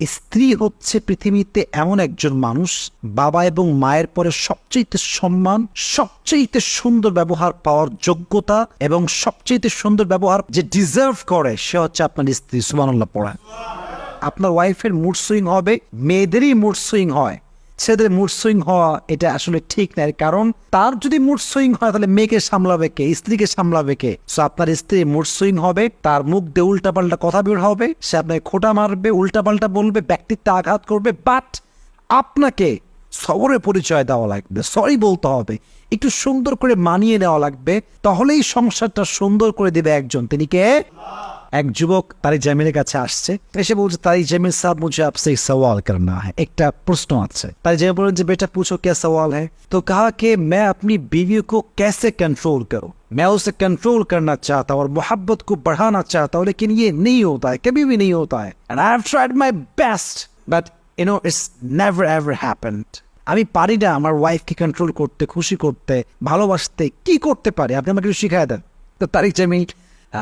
স্ত্রী হচ্ছে পৃথিবীতে এমন একজন মানুষ, বাবা এবং মায়ের পরে সবচেয়ে সম্মান সবচেয়ে সুন্দর ব্যবহার পাওয়ার যোগ্যতা এবং সবচেয়ে সুন্দর ব্যবহার যে ডিজার্ভ করে, সে হচ্ছে আপনার স্ত্রী। সুমানুল্লাহ পড়া আপনার ওয়াইফের মুড সুইং হবে, মেয়েদেরই মুড সুইং হয়। ছেলেদের মুড সুইং হওয়া এটা আসলে ঠিক নয়। কারণ তার যদি মুড সুইং হয়, তাহলে মেয়েকে সামলাবে কে? স্ত্রীকে সামলাবে কে? সো আপনার স্ত্রী মুড সুইং হবে, তার মুখ দিয়ে উল্টাপাল্টা কথা বের হবে, সে আপনাকে খোটা মারবে, উল্টাপাল্টা বলবে, ব্যক্তিত্বে আঘাত করবে বাট আপনাকে সবরে পরিচয় দেওয়া লাগবে সরি বলতে হবে। একটু সুন্দর করে মানিয়ে নেওয়া লাগবে, তাহলেই সংসারটা সুন্দর করে দেবে একজন। তিনি কে? এক যুবক তারি জামিলের কাছে আসছে। এসে বলছে তারি জামিল সাহ মুঝে আপসে সওয়াল করনা হ্যাঁ একটা প্রশ্ন আছে। তারি জামিল বলেন যে, বেটা, পুছো কে সওয়াল হ্যাঁ তো কাহা কে, মে আপনি বিবি কো কেসে কন্ট্রোল করো। मैं उसे कंट्रोल करना चाहता हूँ और मोहब्बत को बढ़ाना चाहता हूँ लेकिन ये नहीं होता है कभी भी नहीं होता है and I have tried my best but you know it's never ever happened আমি পারি না আমার ওয়াইফকে কন্ট্রোল করতে, খুশি করতে, ভালোবাসতে, কি করতে পারি? আপনি আমাকে শিখাই দেন। তো তারিক জামিল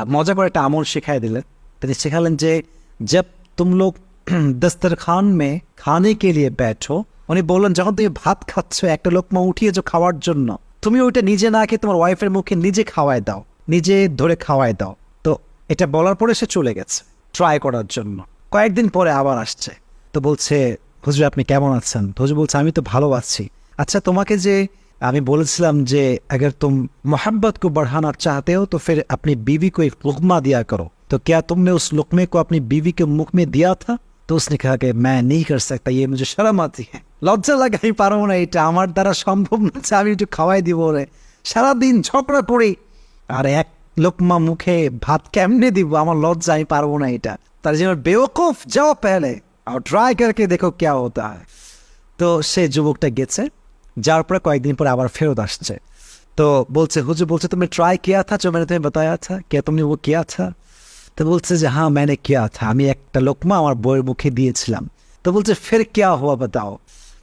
মজা করে একটা আমল শিখাই দিলেন। তিনি শেখালেন যে জব তুম লোক দস্তরখান মে খানে কে লিয়ে बैठो উনি বললেন, যখন তুমি ভাত খাচ্ছ, একটা লোকমা উঠিয়েছো খাওয়ার জন্য। তুমি ওইটা নিজে না খেয়ে তোমার ওয়াইফের মুখে নিজে খাওয়ায় দাও, নিজে ধরে খাওয়ায় দাও। তো এটা বলার পরে সে চলে গেছে ট্রাই করার জন্য। কয়েকদিন পরে আবার আসছে। তো বলছে, হুজুর, আপনি কেমন আছেন? হুজুর বলছে, আমি তো ভালো আছি। আচ্ছা তোমাকে যে আমি বলেছিলাম যে अगर तुम मोहब्बत को बढ़ाना चाहते हो तो फिर अपनी बीवी को एक लुकमा दिया करो तो क्या तुमने उस लुकमे को अपनी बीवी के मुख में दिया था तो उसने कहा कि मैं नहीं कर सकता ये मुझे शर्म आती है লজ্জা লাগে আমি পারবো না এটা আমার দ্বারা সম্ভব না যে আমি একটু খাওয়াই দিব রে সারাদিন ঝগড়া করি আর এক লোকমা মুখে ভাত কেমনে দিব আমার লজ্জা আমি পারবো না এটা তার জন্য বেওকুফ যাও পেলে আর ট্রাই করকে দেখো क्या होता है তো সে যুবকটা গেছে যার পরে কয়েকদিন পরে আবার ফেরত আসছে। তো বলছে, হুজুর বলছে, তুমি ট্রাই কিয়া থা চো মানে তুমি বাতায়া থা কে তুমি ও কিয়া থা তো বলছে যে হ্যাঁ মানে কিয়া থা আমি একটা লোকমা, আমার বইয়ের মুখে দিয়েছিলাম। তো বলছে, ফের কিয়া হওয়া বাতাও?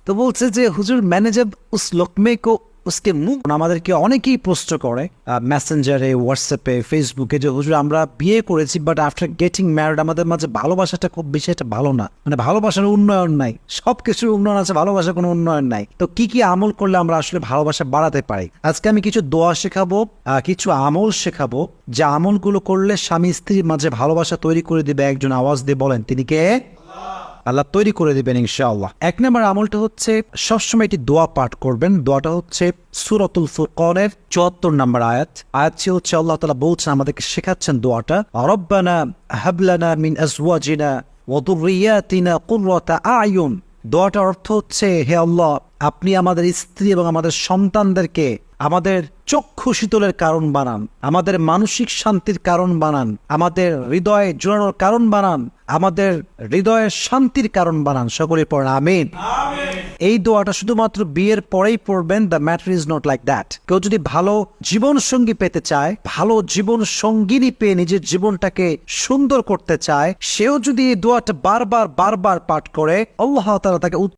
তো বলছে যে, হুজুর ম্যানেজার উস লোকমে কো উসকে মুখ আমাদেরকে অনেকেই প্রশ্ন করে মেসেঞ্জারে হোয়াটসঅ্যাপে ফেসবুকে যে, হুজুর, আমরা বিয়ে করেছি বাট আফটার গেটিং ম্যারিড আমাদের মাঝে ভালোবাসাটা খুব বেশি একটা ভালো না। মানে ভালোবাসার উন্নয়ন নাই। সব কিছুর উন্নয়ন আছে, ভালোবাসার কোনো উন্নয়ন নাই। তো কি কি আমল করলে আমরা আসলে ভালোবাসা বাড়াতে পারি? আজকে আমি কিছু দোয়া শেখাবো কিছু আমল শেখাবো, যে আমলগুলো করলে স্বামী স্ত্রীর মাঝে ভালোবাসা তৈরি করে দিবে, একজন আওয়াজ দিয়ে বলেন, তিনি কে? আল্লাহ তৈরি করে দিবেন ইনশাআল্লাহ। এক নম্বর আমলটা হচ্ছে সবসময় একটি দোয়া পাঠ করবেন। দোয়াটা হচ্ছে সুরতুল ফুরকনের চুয়াত্তর নম্বর আয়াত। আয়াতটি হচ্ছে আল্লাহ তালা বলছেন, আমাদেরকে শেখাচ্ছেন দোয়াটা। রব্বানা হাবলানা মিন আজওয়াজিনা ওদুরিয়াতিনা কুররাতা আয়ুন। দোয়াটার অর্থ হচ্ছে, হে আল্লাহ, আপনি আমাদের স্ত্রী এবং আমাদের সন্তানদেরকে আমাদের চক্ষু শীতলের কারণ বানান আমাদের মানসিক শান্তির কারণ বানান আমাদের হৃদয়ে জোড়ানোর কারণ বানান আমাদের হৃদয়ের শান্তির কারণ বানান। সকলে পড়েন আমিন। এই দোয়াটা শুধুমাত্র বিয়ের পরেই পড়বেন the matter is not like that কেউ যদি ভালো জীবন সঙ্গী পেতে চায় ভালো জীবন সঙ্গিনী পেয়ে নিজের জীবনটাকে সুন্দর করতে চায় সেও যদি এই দোয়াটা বারবার বারবার পাঠ করে আল্লাহ তাআলা তাকে